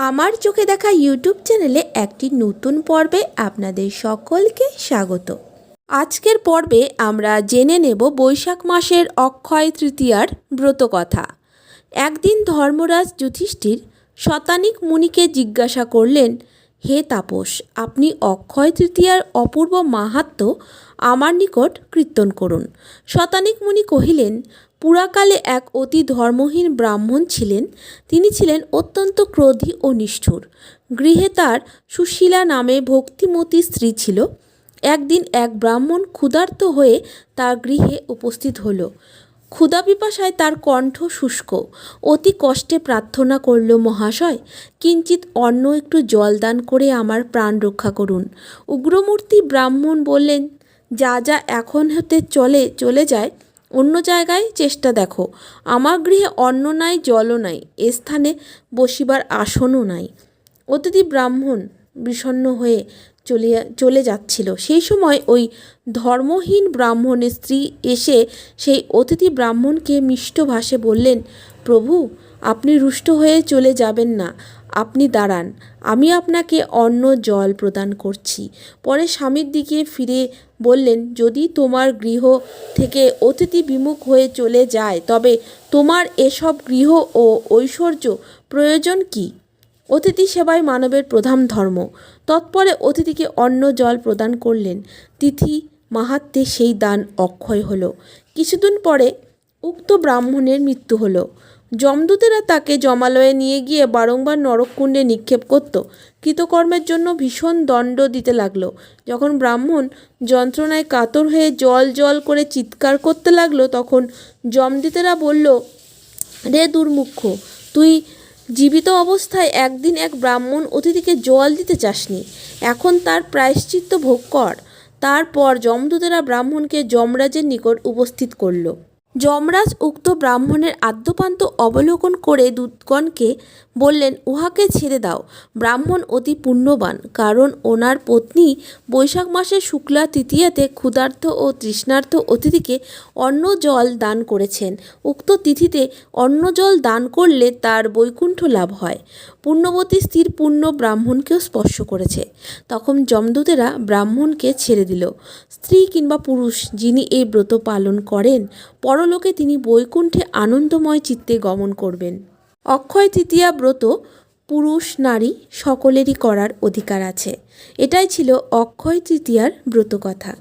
আমার চোখে দেখা ইউটিউব চ্যানেলে একটি নতুন পর্বে আপনাদের সকলকে স্বাগত। আজকের পর্বে আমরা জেনে নেব বৈশাখ মাসের অক্ষয় তৃতীয়ার ব্রতকথা একদিন ধর্মরাজ যুধিষ্ঠির শতানিক মুনিকে জিজ্ঞাসা করলেন হে তাপস, আপনি অক্ষয় তৃতীয়ার অপূর্ব মাহাত্ম্য আমার নিকট কীর্তন করুন। শতানিক মুনি কহিলেন, পুরাকালে এক অতি ধর্মহীন ব্রাহ্মণ ছিলেন। তিনি ছিলেন অত্যন্ত ক্রোধী ও নিষ্ঠুর। গৃহে তার সুশীলা নামে ভক্তিমতী স্ত্রী ছিল। একদিন এক ব্রাহ্মণ ক্ষুধার্ত হয়ে তার গৃহে উপস্থিত হলো। ক্ষুধা পিপাসায় তার কণ্ঠ শুষ্ক। অতি কষ্টে প্রার্থনা করল, মহাশয় কিঞ্চিত অন্য একটু জল দান করে আমার প্রাণ রক্ষা করুন। উগ্রমূর্তি ব্রাহ্মণ বললেন, যা যা এখন হতে চলে চলে যায়, অন্য জায়গায় চেষ্টা দেখো। আমার গৃহে অন্ন নাই, জলও নাই, এ স্থানে বসিবার আসনও নাই। অতিথি ব্রাহ্মণ বিষণ্ণ হয়ে চলে চলে যাচ্ছিল। সেই সময় ওই ধর্মহীন ব্রাহ্মণের স্ত্রী এসে সেই অতিথি ব্রাহ্মণকে মিষ্ট ভাষে বললেন, প্রভু, আপনি রুষ্ট হয়ে চলে যাবেন না। আপনি দাঁড়ান, আমি আপনাকে অন্ন, জল প্রদান করছি। পরে স্বামীর দিকে ফিরে বললেন, যদি তোমার গৃহ থেকে অতিথি বিমুখ হয়ে চলে যায়, তবে তোমার এসব গৃহ ও ঐশ্বর্য প্রয়োজন কী? অতিথি সেবাই মানবের প্রধান ধর্ম। তৎপরে অতিথিকে অন্ন জল প্রদান করলেন। তিথি মাহাত্মে সেই দান অক্ষয় হলো। কিছুদিন পরে উক্ত ব্রাহ্মণের মৃত্যু হলো। যমদূতেরা তাকে জমালয়ে নিয়ে গিয়ে বারংবার নরককুণ্ডে নিক্ষেপ করত। কৃতকর্মের জন্য ভীষণ দণ্ড দিতে লাগল। যখন ব্রাহ্মণ যন্ত্রণায় কাতর হয়ে জল জল করে চিৎকার করতে লাগল, তখন যমদূতেরা বলল, রে দুর্মুখ্য, তুই জীবিত অবস্থায় একদিন এক ব্রাহ্মণ অতিথিকে জল দিতে চাসনি। এখন তার প্রায়শ্চিত্ত ভোগ কর। তারপর যমদূতেরা ব্রাহ্মণকে যমরাজের নিকট উপস্থিত করল। যমরাজ উক্ত ব্রাহ্মণের আদ্যপান্ত অবলোকন করে দূতগণকে বললেন, উহাকে ছেড়ে দাও। ব্রাহ্মণ অতি পুণ্যবান, কারণ ওনার পত্নী বৈশাখ মাসের শুক্লা তৃতীয়াতে ক্ষুধার্ত ও তৃষ্ণার্থ অতিথিকে অন্ন জল দান করেছেন। উক্ত তিথিতে অন্ন জল দান করলে তার বৈকুণ্ঠ লাভ হয়। পুণ্যবতী স্থির পুণ্য ব্রাহ্মণকেও স্পর্শ করেছে। তখন যমদূতেরা ব্রাহ্মণকে ছেড়ে দিল। স্ত্রী কিংবা পুরুষ যিনি এই ব্রত পালন করেন পরলোকে তিনি বৈকুণ্ঠে আনন্দময় চিত্তে গমন করবেন। অক্ষয় তৃতীয়া ব্রত, পুরুষ, নারী সকলেরই করার অধিকার আছে। এটাই ছিল অক্ষয় তৃতীয়ার ব্রতকথা।